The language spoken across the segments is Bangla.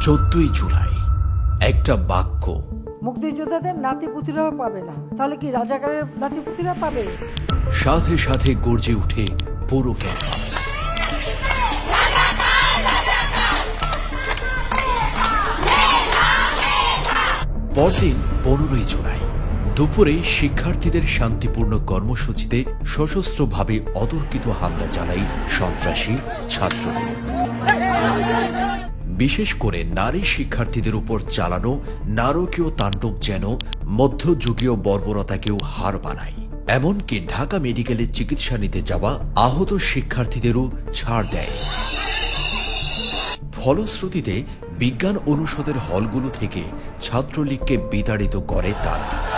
চোদ্দই জুলাই। একটা বাক্য। মুক্তিযোদ্ধাদের নাতিপুতিরাও পাবে না। তাহলে কি রাজাকারের নাতিপুতিরা পাবে? সাথে সাথে গর্জে উঠে পুরো ক্যাম্পাস। পরদিন পনেরোই জুলাই দুপুরে শিক্ষার্থীদের শান্তিপূর্ণ কর্মসূচিতে সশস্ত্রভাবে অতর্কিত হামলা চালায় সন্ত্রাসী ছাত্ররা বিশেষ করে নারী শিক্ষার্থীদের উপর চালানো নারকীয় তাণ্ডব যেন মধ্যযুগীয় বর্বরতাকেও হার বানায় এমনকি ঢাকা মেডিকেলে চিকিৎসা নিতে যাওয়া আহত শিক্ষার্থীদেরও ছাড় দেয়। ফলশ্রুতিতে বিজ্ঞান অনুষদের হলগুলো থেকে ছাত্রলীগকে বিতাড়িত করে তারা।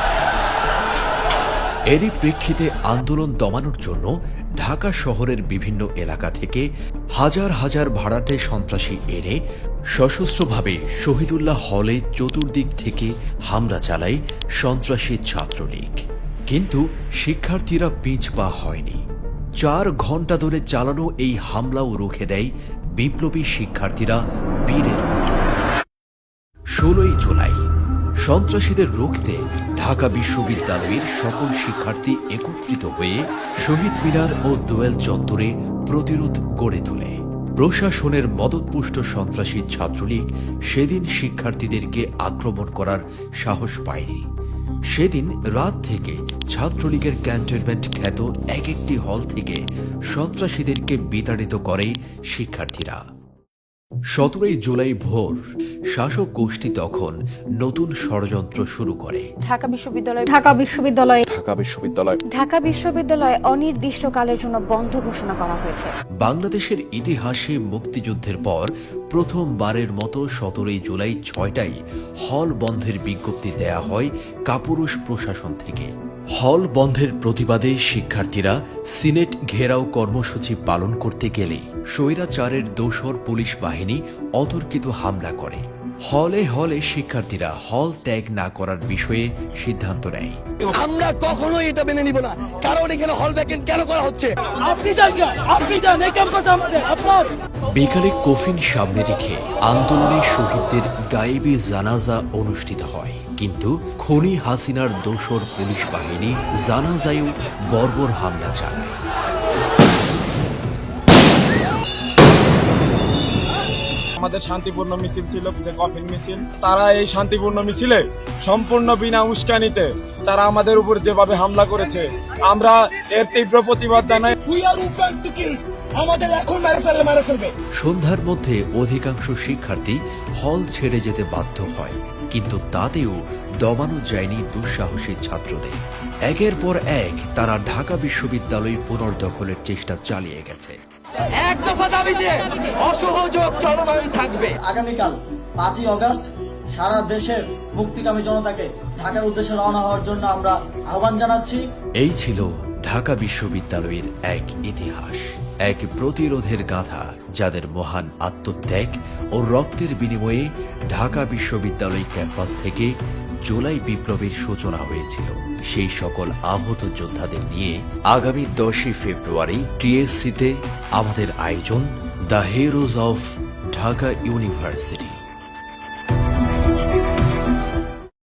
এরই প্রেক্ষিতে আন্দোলন দমানোর জন্য ঢাকা শহরের বিভিন্ন এলাকা থেকে হাজার হাজার ভাড়াটে সন্ত্রাসী এনে সশস্ত্রভাবে শহীদুল্লাহ হলে চতুর্দিক থেকে হামলা চালায় সন্ত্রাসী ছাত্রলীগ। কিন্তু শিক্ষার্থীরা পিছ পা হয়নি। চার ঘণ্টা ধরে চালানো এই হামলাও রুখে দেয় বিপ্লবী শিক্ষার্থীরা বীরের মতো। ষোলোই জুলাই সন্ত্রাসীদের রুখতে ঢাকা বিশ্ববিদ্যালয়ের সকল শিক্ষার্থী একত্রিত হয়ে শহীদ মিনার ও দোয়েল চত্বরে প্রতিরোধ গড়ে তোলে। প্রশাসনের মদতপুষ্ট সন্ত্রাসী ছাত্রলীগ সেদিন শিক্ষার্থীদেরকে আক্রমণ করার সাহস পায়নি। সেদিন রাত থেকে ছাত্রলীগের ক্যান্টনমেন্ট খ্যাত এক একটি হল থেকে সন্ত্রাসীদেরকে বিতাড়িত করে শিক্ষার্থীরা। সতেরোই জুলাই ভোর শাসক গোষ্ঠী তখন নতুন ষড়যন্ত্র শুরু করে। ঢাকা বিশ্ববিদ্যালয় ঢাকা বিশ্ববিদ্যালয়ে ঢাকা বিশ্ববিদ্যালয় ঢাকা বিশ্ববিদ্যালয় অনির্দিষ্টকালের জন্য বন্ধ ঘোষণা করা হয়েছে। বাংলাদেশের ইতিহাসে মুক্তিযুদ্ধের পর প্রথমবারের মতো সতেরোই জুলাই ছয়টায় হল বন্ধের বিজ্ঞপ্তি দেয়া হয় কাপুরুষ প্রশাসন থেকে। হল বন্ধের প্রতিবাদে শিক্ষার্থীরা সিনেট ঘেরাও কর্মসূচি পালন করতে গেলে স্বৈরাচারের দোসর পুলিশ বাহিনী অতর্কিত হামলা করে। হলে হলে শিক্ষার্থীরা হল ত্যাগ না করার বিষয়ে সিদ্ধান্ত নেয়। আমরা কখনোই এটা মেনে নিব না। কারণ এখানে হল ভ্যাকেন্ট কেন করা হচ্ছে? আপনি যান আপনি যান এই ক্যাম্পাস আমাদের আপনার। বিকালে কফিন সামনে রেখে আন্দোলনে শহীদদের গায়েবী জানাজা অনুষ্ঠিত হয়। কিন্তু খনি হাসিনার দোসর পুলিশ বাহিনী জানাজায়ও বর্বর হামলা চালায়। আমাদের শান্তিপূর্ণ মিছিল ছিল যে কফিন মিছিল। তারা এই শান্তিপূর্ণ মিছিলে সম্পূর্ণ বিনা উস্কানিতে তারা আমাদের উপর যেভাবে হামলা করেছে আমরা এর তীব্র প্রতিবাদ জানাই। আমাদের এখন মেরে ফেলে মেরে ফেলবে। সন্ধ্যার মধ্যে অধিকাংশ শিক্ষার্থী হল ছেড়ে যেতে বাধ্য হয়। কিন্তু তাতেও দমানো যায়নি দুঃসাহসী ছাত্রদের। একের পর এক তারা ঢাকা বিশ্ববিদ্যালয় পুনর্দখলের চেষ্টা চালিয়ে গেছে। এক দফা দাবিতে অসহযোগ চলমান থাকবে। আগামীকাল পাঁচই অগস্ট সারা দেশের মুক্তিকামী জনতাকে ঢাকার উদ্দেশ্যে রওনা হওয়ার জন্য আমরা আহ্বান জানাচ্ছি। এই ছিল ঢাকা বিশ্ববিদ্যালয়ের এক ইতিহাস এক প্রতিরোধের গাথা। যাদের মহান আত্মত্যাগ ও রক্তের বিনিময়ে ঢাকা বিশ্ববিদ্যালয় ক্যাম্পাস থেকে জুলাই বিপ্লবের সূচনা হয়েছিল। সেই সকল আহত যোদ্ধাদের নিয়ে আগামী দশই ফেব্রুয়ারি টিএসসিতে আমাদের আয়োজন the heroes of Dhaka university.